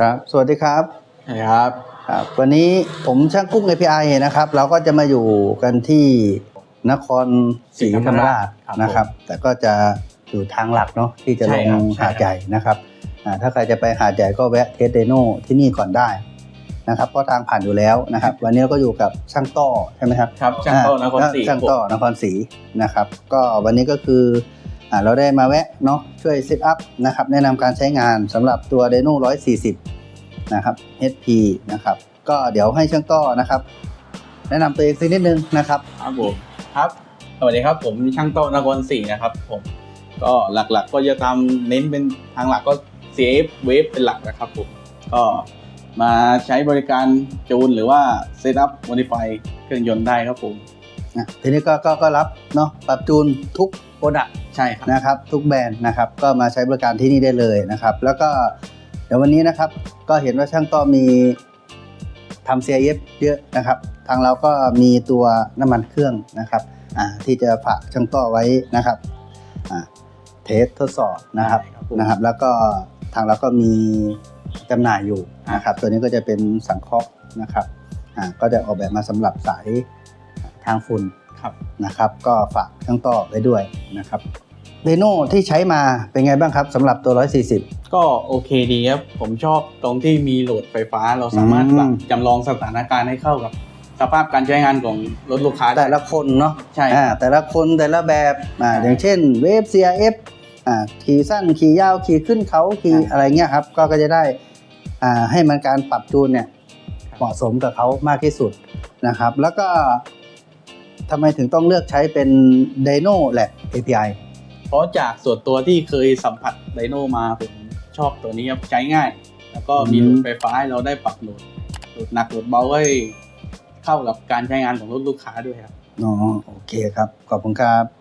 ครับ สวัสดีครับครับครับ วันนี้ผมช่างกุ้ง API นะครับ เราก็จะมาอยู่กันที่นครศรีธรรมราชนะครับ แต่ก็จะอยู่ทางหลักเนาะที่จะลงหาดใหญ่นะครับอ่าถ้าใครจะไปหาดใหญ่ก็แวะเทสเดโนที่นี่ก่อนได้นะครับเพราะทางผ่านอยู่แล้วนะครับ วันนี้ก็อยู่กับช่างต้อใช่ไหมครับครับช่างโต้นครศรีช่างต้อนครศรีนะครับ ก็วันนี้ก็คือ อ่าเราได้มาแวะเนาะช่วยเซตอัพนะครับแนะนำการใช้งานสำหรับตัว d e n o 140 นะครับ HP นะครับ ก็เดี๋ยวให้ช่างต้อนะครับ แนะนำตัวเองสักนิดนึงนะครับ ครับผมครับ สวัสดีครับ ผมช่างโต้นครศรีนะครับผมก็หลักๆก็จะทำเน้นเป็นทางหลักก็ CF Wave เป็นหลักนะครับผมก็มาใช้บริการจูนหรือว่าเซตอัพ modify เครื่องยนต์ได้ครับผม นะทีนี้ก็ก็ก็รับเนาะปรับจูนทุกโปรดักใช่ครับนะครับ ทุกแบรนด์นะครับ ก็มาใช้บริการที่นี่ได้เลยนะครับ แล้วก็เดี๋ยววันนี้นะครับ ก็เห็นว่าช่างต้อมีทำ CIF เยอะนะครับ ทางเราก็มีตัวน้ำมันเครื่องนะครับอ่าที่จะฝากช่างต้อไว้นะครับอ่าเทสทดสอบนะครับใช่ครับผมนะครับ แล้วก็ทางเราก็มีจำหน่ายอยู่นะครับ ตัวนี้ก็จะเป็นสังเคราะห์นะครับอ่าก็จะออกแบบมาสำหรับสายทางฝุ่นครับนะครับก็ฝากช่างต้อไว้ด้วยนะครับเรโน่ที่ใช้มาเป็นไงบ้างครับสำหรับตัว 140 ก็โอเคดีครับ ผมชอบตรงที่มีโหลดไฟฟ้าเราสามารถอืมปรับจำลองสถานการณ์ให้เข้ากับสภาพการใช้งานของรถลูกค้าได้แต่ละคนเนาะใช่อ่าแต่ละคนแต่ละแบบอ่าใช่อย่างเช่นเวฟ CRF อ่าขี่สั้นขี่ยาวขี่ขึ้นเขาขี่ครับอะไรเงี้ยครับ ก็ก็จะได้อ่าให้มันการปรับจูนเนี่ยเหมาะสมกับเขามากที่สุดนะครับ แล้วก็ ทำไมถึงต้องเลือกใช้เป็น Dino Lab API เพราะจากส่วนตัวที่เคยสัมผัสไดโนมาผมชอบตัวนี้ครับใช้ง่าย แล้วก็มีอืมโหลดไฟฟ้าให้เราได้ปรับโหลดโหลดหนักโหลดเบาให้เข้ากับการใช้งานของรถลูกค้าด้วยครับ อ๋อ โอเคครับ ขอบคุณครับ